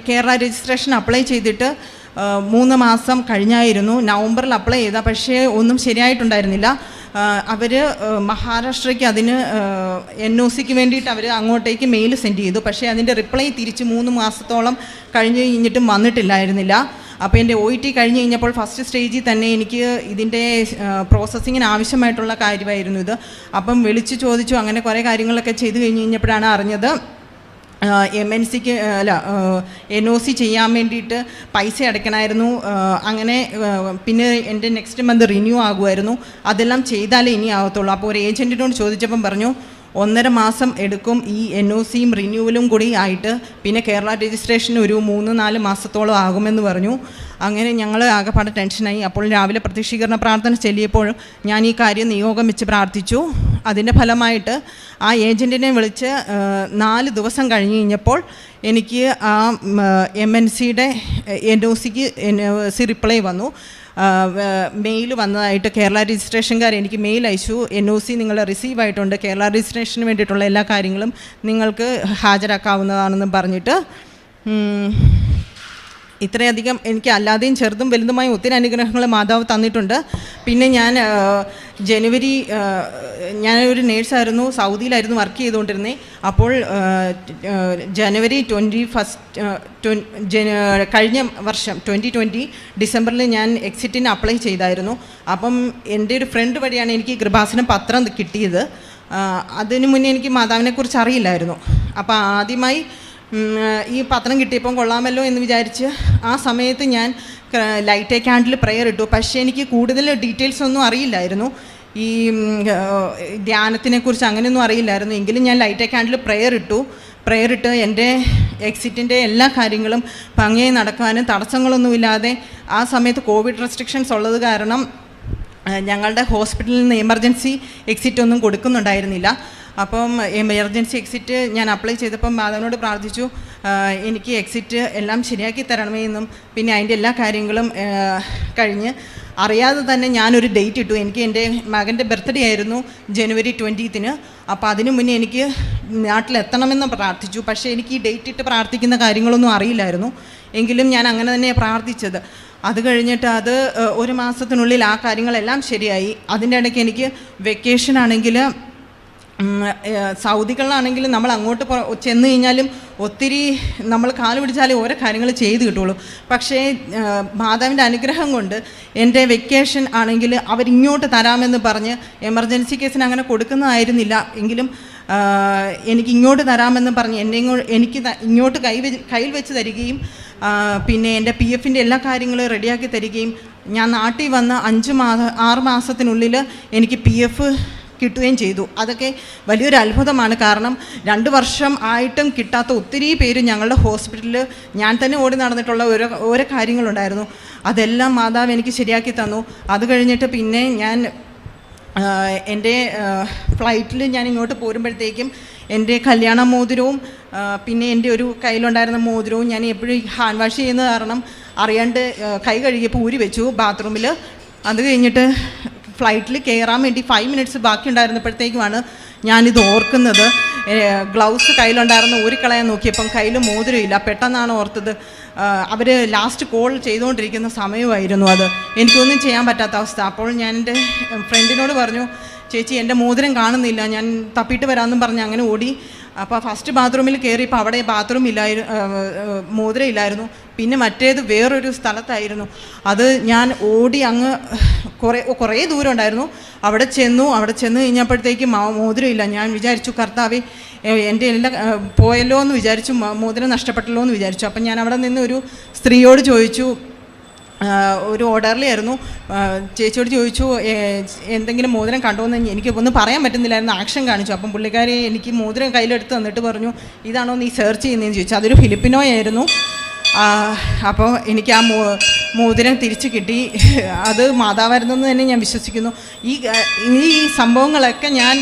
കേരള രജിസ്ട്രേഷൻ അപ്ലൈ ചെയ്തിട്ട് മൂന്ന് മാസം കഴിഞ്ഞായിരുന്നു. നവംബറിൽ അപ്ലൈ ചെയ്ത. പക്ഷേ ഒന്നും ശരിയായിട്ടുണ്ടായിരുന്നില്ല. അവർ മഹാരാഷ്ട്രയ്ക്ക് അതിന് എൻ ഒ സിക്ക് വേണ്ടിയിട്ട് അവർ അങ്ങോട്ടേക്ക് മെയിൽ സെൻഡ് ചെയ്തു. പക്ഷേ അതിന്റെ റിപ്ലൈ തിരിച്ച് മൂന്ന് മാസത്തോളം കഴിഞ്ഞ് കഴിഞ്ഞിട്ടും വന്നിട്ടില്ലായിരുന്നില്ല. അപ്പോൾ എന്റെ ഒ ടി കഴിഞ്ഞ് കഴിഞ്ഞപ്പോൾ ഫസ്റ്റ് സ്റ്റേജിൽ തന്നെ എനിക്ക് ഇതിന്റെ പ്രോസസ്സിങ്ങിന് ആവശ്യമായിട്ടുള്ള കാര്യമായിരുന്നു ഇത്. അപ്പം വിളിച്ച് ചോദിച്ചു അങ്ങനെ കുറേ കാര്യങ്ങളൊക്കെ ചെയ്തു കഴിഞ്ഞ് കഴിഞ്ഞപ്പോഴാണ് അറിഞ്ഞത് എം എൻ സിക്ക് അല്ല എൻ ഒ സി ചെയ്യാൻ വേണ്ടിയിട്ട് പൈസ അടയ്ക്കണമായിരുന്നു. അങ്ങനെ പിന്നെ എന്റെ നെക്സ്റ്റ് മന്ത് റിന്യൂ ആകുമായിരുന്നു. അതെല്ലാം ചെയ്താലേ ഇനി ആകത്തുള്ളൂ അപ്പോൾ ഒരു ഏജന്റിനോട് ചോദിച്ചപ്പം പറഞ്ഞു ഒന്നര മാസം എടുക്കും ഈ എൻ ഒ സിയും റിന്യൂവലും കൂടി ആയിട്ട്. പിന്നെ കേരള രജിസ്ട്രേഷൻ ഒരു മൂന്ന് നാല് മാസത്തോളം ആകുമെന്ന് പറഞ്ഞു. അങ്ങനെ ഞങ്ങൾ ആകെപ്പാടെ ടെൻഷനായി. അപ്പോൾ രാവിലെ പ്രത്യക്ഷീകരണ പ്രാർത്ഥന ചെല്ലിയപ്പോഴും ഞാൻ ഈ കാര്യം നിയോഗം വെച്ച് പ്രാർത്ഥിച്ചു. അതിന്റെ ഫലമായിട്ട് ആ ഏജന്റിനെ വിളിച്ച് നാല് ദിവസം കഴിഞ്ഞ് കഴിഞ്ഞപ്പോൾ എനിക്ക് ആ എം എൻ സിയുടെ എൻ ഒ സിക്ക് എൻ സി റിപ്ലൈ വന്നു. മെയിൽ വന്നതായിട്ട് കേരള രജിസ്ട്രേഷൻകാർ എനിക്ക് മെയിൽ അയച്ചു. എൻ ഒ സി നിങ്ങൾ റിസീവ് ആയിട്ടുണ്ട്. കേരള രജിസ്ട്രേഷന് വേണ്ടിയിട്ടുള്ള എല്ലാ കാര്യങ്ങളും നിങ്ങൾക്ക് ഹാജരാക്കാവുന്നതാണെന്ന് പറഞ്ഞിട്ട് ഇത്രയധികം എനിക്ക് അല്ലാതെയും ചെറുതും വലുതുമായ ഒത്തിരി അനുഗ്രഹങ്ങൾ മാതാവ് തന്നിട്ടുണ്ട്. പിന്നെ ഞാൻ ജനുവരി ഞാനൊരു നേഴ്സായിരുന്നു സൗദിയിലായിരുന്നു വർക്ക് ചെയ്തുകൊണ്ടിരുന്നത് അപ്പോൾ ജനുവരി ട്വന്റി ഫസ്റ്റ് കഴിഞ്ഞ വർഷം ട്വന്റി ട്വന്റി ഡിസംബറിൽ ഞാൻ എക്സിറ്റിന് അപ്ലൈ ചെയ്തായിരുന്നു. അപ്പം എന്റെ ഒരു ഫ്രണ്ട് വഴിയാണ് എനിക്ക് കൃപാസനം പത്രം കിട്ടിയത്. അതിനു മുന്നേ എനിക്ക് മാതാവിനെക്കുറിച്ച് അറിയില്ലായിരുന്നു. അപ്പോൾ ആദ്യമായി ഈ പത്രം കിട്ടിയപ്പം കൊള്ളാമല്ലോ എന്ന് വിചാരിച്ച് ആ സമയത്ത് ഞാൻ ലൈറ്റ് ക്യാൻഡിൽ പ്രെയർ ഇട്ടു. പക്ഷേ എനിക്ക് കൂടുതൽ ഡീറ്റെയിൽസ് ഒന്നും അറിയില്ലായിരുന്നു. ഈ ധ്യാനത്തിനെക്കുറിച്ച് അങ്ങനെയൊന്നും അറിയില്ലായിരുന്നു. എങ്കിലും ഞാൻ ലൈറ്റ് ക്യാൻഡിൽ പ്രെയർ ഇട്ടു. പ്രെയർ ഇട്ട് എന്റെ എക്സിറ്റിന്റെ എല്ലാ കാര്യങ്ങളും ഭംഗിയായി നടക്കാനും തടസ്സങ്ങളൊന്നുമില്ലാതെ ആ സമയത്ത് കോവിഡ് റെസ്ട്രിക്ഷൻസ് ഉള്ളത് കാരണം ഞങ്ങളുടെ ഹോസ്പിറ്റലിൽ നിന്ന് എമർജൻസി എക്സിറ്റ് ഒന്നും കൊടുക്കുന്നുണ്ടായിരുന്നില്ല. അപ്പം എമർജൻസി എക്സിറ്റ് ഞാൻ അപ്ലൈ ചെയ്തപ്പം മാധവനോട് പ്രാർത്ഥിച്ചു എനിക്ക് എക്സിറ്റ് എല്ലാം ശരിയാക്കി തരണമേ എന്നും. പിന്നെ അതിന്റെ എല്ലാ കാര്യങ്ങളും കഴിഞ്ഞ് അറിയാതെ തന്നെ ഞാനൊരു ഡേറ്റ് ഇട്ടു. എനിക്ക് എന്റെ മകന്റെ ബർത്ത്ഡേ ആയിരുന്നു ജനുവരി ട്വന്റീത്തിന് അപ്പോൾ അതിനു മുന്നേ എനിക്ക് നാട്ടിലെത്തണമെന്ന് പ്രാർത്ഥിച്ചു. പക്ഷേ എനിക്ക് ഈ ഡേറ്റ് ഇട്ട് പ്രാർത്ഥിക്കുന്ന കാര്യങ്ങളൊന്നും അറിയില്ലായിരുന്നു. എങ്കിലും ഞാൻ അങ്ങനെ തന്നെ പ്രാർത്ഥിച്ചത്. അത് കഴിഞ്ഞിട്ട് അത് ഒരു മാസത്തിനുള്ളിൽ ആ കാര്യങ്ങളെല്ലാം ശരിയായി. അതിന്റെ ഇടയ്ക്ക് എനിക്ക് വെക്കേഷൻ ആണെങ്കിൽ സൗദികളിലാണെങ്കിൽ നമ്മൾ അങ്ങോട്ട് ചെന്ന് കഴിഞ്ഞാലും ഒത്തിരി നമ്മൾ കാൽ പിടിച്ചാലേ ഓരോ കാര്യങ്ങൾ ചെയ്ത് കിട്ടുള്ളൂ പക്ഷേ മാതാവിന്റെ അനുഗ്രഹം കൊണ്ട് എന്റെ വെക്കേഷൻ ആണെങ്കിൽ അവരിങ്ങോട്ട് തരാമെന്ന് പറഞ്ഞ് എമർജൻസി കേസിന് അങ്ങനെ കൊടുക്കുന്നതായിരുന്നില്ല. എങ്കിലും എനിക്ക് ഇങ്ങോട്ട് തരാമെന്ന് പറഞ്ഞ് എന്നെ എനിക്ക് ഇങ്ങോട്ട് കൈ കയ്യിൽ വെച്ച് തരികയും പിന്നെ എന്റെ പി എഫിന്റെ എല്ലാ കാര്യങ്ങളും റെഡിയാക്കി തരികയും ഞാൻ നാട്ടിൽ വന്ന അഞ്ച് മാസ ആറ് മാസത്തിനുള്ളിൽ എനിക്ക് പി എഫ് കിട്ടുകയും ചെയ്തു. അതൊക്കെ വലിയൊരു അത്ഭുതമാണ്. കാരണം രണ്ട് വർഷം ആയിട്ടും കിട്ടാത്ത ഒത്തിരി പേര് ഞങ്ങളുടെ ഹോസ്പിറ്റലിൽ ഞാൻ തന്നെ ഓടി നടന്നിട്ടുള്ള ഓരോ ഓരോ കാര്യങ്ങളുണ്ടായിരുന്നു. അതെല്ലാം മാതാവ് എനിക്ക് ശരിയാക്കി തന്നു. അത് കഴിഞ്ഞിട്ട് പിന്നെ ഞാൻ എന്റെ ഫ്ലൈറ്റിൽ ഞാൻ ഇങ്ങോട്ട് പോരുമ്പോഴത്തേക്കും എന്റെ കല്യാണ മോതിരവും പിന്നെ എന്റെ ഒരു കയ്യിലുണ്ടായിരുന്ന മോതിരവും ഞാൻ എപ്പോഴും ഹാൻഡ് വാഷ് ചെയ്യുന്നത് കാരണം അറിയാണ്ട് കൈ കഴുകിയപ്പോൾ ഊരി വെച്ചു ബാത്റൂമിൽ. അത് കഴിഞ്ഞിട്ട് ഫ്ലൈറ്റിൽ കയറാൻ വേണ്ടി ഫൈവ് മിനിറ്റ്സ് ബാക്കി ഉണ്ടായിരുന്നപ്പോഴത്തേക്കുമാണ് ഞാനിത് ഓർക്കുന്നത്. ഗ്ലൗസ് കയ്യിലുണ്ടായിരുന്ന ഊരിക്കളയാൻ നോക്കിയപ്പം കയ്യിൽ മോതിരമില്ല പെട്ടെന്നാണ് ഓർത്തത്. അവർ ലാസ്റ്റ് കോൾ ചെയ്തുകൊണ്ടിരിക്കുന്ന സമയമായിരുന്നു അത്. എനിക്കൊന്നും ചെയ്യാൻ പറ്റാത്ത അവസ്ഥ. അപ്പോൾ ഞാൻ എന്റെ ഫ്രണ്ടിനോട് പറഞ്ഞു ചേച്ചി എന്റെ മോതിരം കാണുന്നില്ല. ഞാൻ തപ്പിയിട്ട് വരാമെന്നും പറഞ്ഞ് അങ്ങനെ ഓടി. അപ്പോൾ ഫസ്റ്റ് ബാത്റൂമിൽ കയറിയപ്പോൾ അവിടെ ബാത്റൂം ഇല്ലായിരുന്നു മോതിരം ഇല്ലായിരുന്നു. പിന്നെ മറ്റേത് വേറൊരു സ്ഥലത്തായിരുന്നു. അത് ഞാൻ ഓടി അങ്ങ് കുറേ കുറേ ദൂരം ഉണ്ടായിരുന്നു. അവിടെ ചെന്നു അവിടെ ചെന്ന് കഴിഞ്ഞപ്പോഴത്തേക്ക് മോതിരമില്ല ഞാൻ വിചാരിച്ചു കർത്താവെ എന്റെ എല്ലാ പോയല്ലോ എന്ന് വിചാരിച്ചു മോതിരം നഷ്ടപ്പെട്ടല്ലോ എന്ന് വിചാരിച്ചു. അപ്പം ഞാൻ അവിടെ നിന്ന് ഒരു സ്ത്രീയോട് ചോദിച്ചു ഒരു ഓർഡറിലായിരുന്നു. ചേച്ചിയോട് ചോദിച്ചു എന്തെങ്കിലും മോതിരം കണ്ടോന്ന് എനിക്ക് ഒന്നും പറയാൻ പറ്റുന്നില്ലായിരുന്നു. ആക്ഷൻ കാണിച്ചു. അപ്പം പുള്ളിക്കാരി എനിക്ക് മോതിരം കയ്യിലെടുത്ത് തന്നിട്ട് പറഞ്ഞു ഇതാണോ നീ സെർച്ച് ചെയ്യുന്നതെന്ന് ചോദിച്ചു. അതൊരു ഫിലിപ്പിനോയായിരുന്നു. അപ്പോൾ എനിക്ക് ആ മോതിരം തിരിച്ചു കിട്ടി. അത് മാതാവായിരുന്നെന്ന് തന്നെ ഞാൻ വിശ്വസിക്കുന്നു. ഈ ഈ സംഭവങ്ങളൊക്കെ ഞാൻ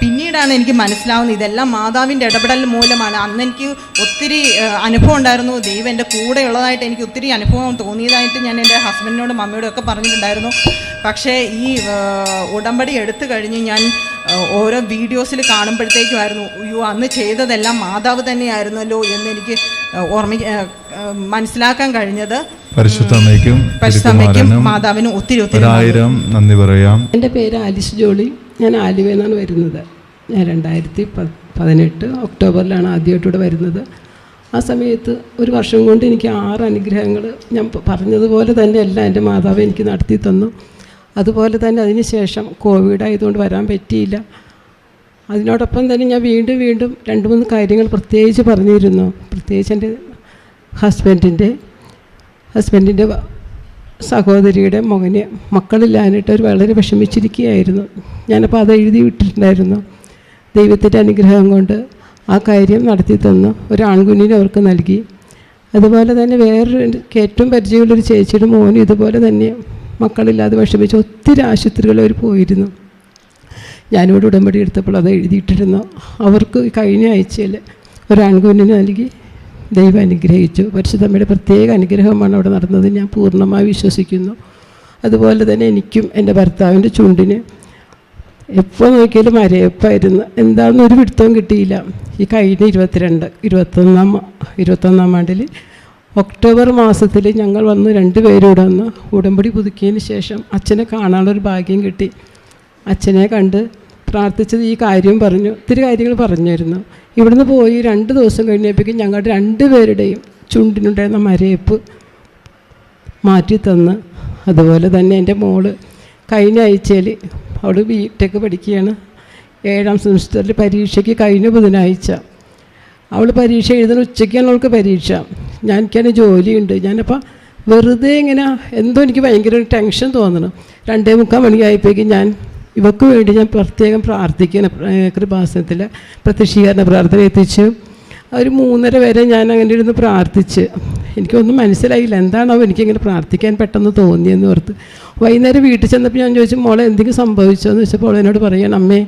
പിന്നീടാണ് എനിക്ക് മനസ്സിലാവുന്നത്. ഇതെല്ലാം മാതാവിന്റെ ഇടപെടൽ മൂലമാണ്. അന്ന് എനിക്ക് ഒത്തിരി അനുഭവം ഉണ്ടായിരുന്നു. ദൈവം എന്റെ കൂടെ ഉള്ളതായിട്ട് എനിക്ക് ഒത്തിരി അനുഭവം തോന്നിയതായിട്ട് ഞാൻ എന്റെ ഹസ്ബൻഡിനോടും മമ്മിയോടും ഒക്കെ പറഞ്ഞിട്ടുണ്ടായിരുന്നു. പക്ഷേ ഈ ഉടമ്പടി എടുത്തു കഴിഞ്ഞ് ഞാൻ ഓരോ വീഡിയോസിൽ കാണുമ്പോഴത്തേക്കുമായിരുന്നു അയ്യോ അന്ന് ചെയ്തതെല്ലാം മാതാവ് തന്നെയായിരുന്നല്ലോ എന്ന് എനിക്ക് ഓർമ്മ മനസ്സിലാക്കാൻ കഴിഞ്ഞത്. പരിശുദ്ധമ്മയ്ക്കും മാതാവിനും ഒത്തിരി ഒത്തിരി നന്ദി. നന്ദി പറയാം. എന്റെ പേര് ആലിസ് ജോളി. ഞാൻ ആലുവയിൽ നിന്നാണ് വരുന്നത്. ഞാൻ രണ്ടായിരത്തി പതിനെട്ട് ഒക്ടോബറിലാണ് ആദ്യമായിട്ട് ഇവിടെ വരുന്നത്. ആ സമയത്ത് ഒരു വർഷം കൊണ്ട് എനിക്ക് ആറ് അനുഗ്രഹങ്ങൾ ഞാൻ പറഞ്ഞതുപോലെ തന്നെ എല്ലാം എന്റെ മാതാവ് എനിക്ക് നടത്തി തന്നു. അതുപോലെ തന്നെ അതിനുശേഷം കോവിഡ് ആയതുകൊണ്ട് വരാൻ പറ്റിയില്ല. അതിനോടൊപ്പം തന്നെ ഞാൻ വീണ്ടും വീണ്ടും രണ്ട് മൂന്ന് കാര്യങ്ങൾ പ്രത്യേകിച്ച് പറഞ്ഞിരുന്നു. പ്രത്യേകിച്ച് എന്റെ ഹസ്ബൻഡിന്റെ ഹസ്ബൻഡിന്റെ സഹോദരിയുടെ മകന് മക്കളില്ലാനിട്ട് അവർ വളരെ വിഷമിച്ചിരിക്കുകയായിരുന്നു. ഞാനപ്പോൾ അത് എഴുതി വിട്ടിട്ടുണ്ടായിരുന്നു. ദൈവത്തിന്റെ അനുഗ്രഹം കൊണ്ട് ആ കാര്യം നടത്തി തന്നു. ഒരു ആൺകുഞ്ഞിനെ അവർക്ക് നൽകി. അതുപോലെ തന്നെ വേറൊരു ഏറ്റവും പരിചയമുള്ളൊരു ചേച്ചിയുടെ മോൻ ഇതുപോലെ തന്നെ മക്കളില്ലാതെ വിഷമിച്ച് ഒത്തിരി ആശുപത്രികളിൽ അവർ പോയിരുന്നു. ഞാനിവിടെ ഉടമ്പടി എടുത്തപ്പോൾ അത് എഴുതിയിട്ടിരുന്നു. അവർക്ക് കഴിഞ്ഞ ആഴ്ചയിൽ ഒരാൺകുഞ്ഞിന് നൽകി ദൈവം അനുഗ്രഹിച്ചു. പരിശുദ്ധമ്മയുടെ പ്രത്യേക അനുഗ്രഹമാണ് അവിടെ നടന്നത്. ഞാൻ പൂർണമായി വിശ്വസിക്കുന്നു. അതുപോലെ തന്നെ എനിക്കും എന്റെ ഭർത്താവിന്റെ ചുണ്ടിന് എപ്പോൾ നോക്കിയാലും അരയപ്പായിരുന്നു. എന്താണെന്നൊരു പിടുത്തവും കിട്ടിയില്ല. ഈ കഴിഞ്ഞ ഇരുപത്തിരണ്ട് ഇരുപത്തൊന്നാം ഇരുപത്തൊന്നാം ആണ്ടിൽ ഒക്ടോബർ മാസത്തിൽ ഞങ്ങൾ വന്ന് രണ്ടുപേരും ഇവിടെ വന്ന് ഉടമ്പടി പുതുക്കിയതിന് ശേഷം അച്ഛനെ കാണാനുള്ളൊരു ഭാഗ്യം കിട്ടി. അച്ഛനെ കണ്ട് പ്രാർത്ഥിച്ചത് ഈ കാര്യം പറഞ്ഞു. ഒത്തിരി കാര്യങ്ങൾ പറഞ്ഞിരുന്നു ഇവിടുന്ന് പോയി രണ്ട് ദിവസം കഴിഞ്ഞപ്പോഴേക്കും ഞങ്ങളുടെ രണ്ടുപേരുടെയും ചുണ്ടിനുണ്ടായിരുന്ന മരയപ്പ് മാറ്റി തന്ന്. അതുപോലെ തന്നെ എന്റെ മോൾ കഴിഞ്ഞ ആഴ്ചയിൽ അവൾ ബി ടെക് പഠിക്കുകയാണ്. ഏഴാം സെമിസ്റ്ററിൽ പരീക്ഷയ്ക്ക് കഴിഞ്ഞ ബുധനാഴ്ച. അവൾ പരീക്ഷ എഴുതുന്ന ഉച്ചയ്ക്കാണ് അവൾക്ക് പരീക്ഷ. ഞാൻ എനിക്കതിന് ജോലിയുണ്ട്. ഞാനപ്പോൾ വെറുതെ ഇങ്ങനെ എന്തോ എനിക്ക് ഭയങ്കര ടെൻഷൻ തോന്നണം. രണ്ടേ മുക്കാൽ മണിയായപ്പോഴേക്കും ഞാൻ ഇവക്ക് വേണ്ടി ഞാൻ പ്രത്യേകം പ്രാർത്ഥിക്കുന്ന കൃപാസനത്തിൽ പ്രത്യക്ഷീകരണ പ്രാർത്ഥന എത്തിച്ചു. ഒരു മൂന്നര വരെ ഞാൻ അങ്ങനെ ഇരുന്ന് പ്രാർത്ഥിച്ച്. എനിക്കൊന്നും മനസ്സിലായില്ല. എന്താണോ എനിക്കിങ്ങനെ പ്രാർത്ഥിക്കാൻ പെട്ടെന്ന് തോന്നിയെന്ന് ഓർത്ത്. വൈകുന്നേരം വീട്ടിൽ ചെന്നപ്പോൾ ഞാൻ ചോദിച്ചു മോളെ എന്തെങ്കിലും സംഭവിച്ചോ എന്ന് ചോദിച്ചപ്പോൾ അവളെന്നോട് പറയണം അമ്മേ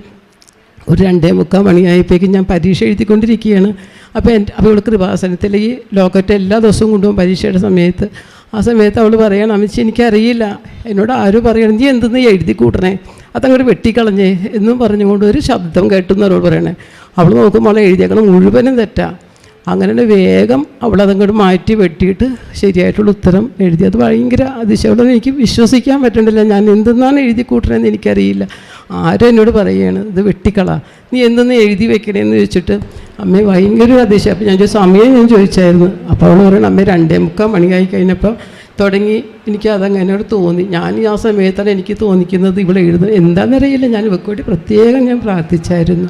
ഒരു രണ്ടേ മുക്കാൽ മണിയായപ്പോഴേക്കും ഞാൻ പരീക്ഷ എഴുതിക്കൊണ്ടിരിക്കുകയാണ്. അപ്പോൾ എന്റെ അപ്പോൾ ഇവൾ കൃപാസനത്തിൽ ഈ ലോക്കറ്റ് എല്ലാ ദിവസവും കൊണ്ടുപോകും പരീക്ഷയുടെ സമയത്ത്. ആ സമയത്ത് അവൾ പറയണം അമ്മച്ചി എനിക്കറിയില്ല. എന്നോട് ആരും പറയണം? നീ എന്തെന്ന് എഴുതി കൂട്ടണേ? അതങ്ങോട്ട് വെട്ടിക്കളഞ്ഞേ. എന്നും പറഞ്ഞുകൊണ്ട് ഒരു ശബ്ദം കേട്ടെന്ന് അവൾ പറയണേ. അവൾ നോക്കുമ്പോൾ അവളെ എഴുതിയേക്കണം മുഴുവനും തെറ്റാ. അങ്ങനെ വേഗം അവളതങ്ങോട്ട് മാറ്റി വെട്ടിയിട്ട് ശരിയായിട്ടുള്ള ഉത്തരം എഴുതി. അത് ഭയങ്കര അതിശയോടെ എനിക്ക് വിശ്വസിക്കാൻ പറ്റണില്ല. ഞാൻ എന്തെന്നാണ് എഴുതി കൂട്ടണമെന്ന് എനിക്കറിയില്ല. ആരും എന്നോട് പറയുകയാണ് ഇത് വെട്ടിക്കള. നീ എന്തെന്ന് എഴുതി വെക്കണേന്ന് ചോദിച്ചിട്ട് അമ്മയെ ഭയങ്കര ഒരു അതിശയം. അപ്പോൾ ഞാൻ ചോദിച്ചു സമയം ഞാൻ ചോദിച്ചായിരുന്നു. അപ്പോൾ അവൾ പറയണം അമ്മ രണ്ടേ മുക്കാൽ മണിയായി കഴിഞ്ഞപ്പോൾ തുടങ്ങി എനിക്ക് അതങ്ങനോട് തോന്നി. ഞാൻ ആ സമയത്താണ് എനിക്ക് തോന്നിക്കുന്നത് ഇവിടെ എഴുതുന്നത്. എന്താണെന്നറിയില്ല ഞാൻ ഇവക്കോട്ട് പ്രത്യേകം ഞാൻ പ്രാർത്ഥിച്ചായിരുന്നു.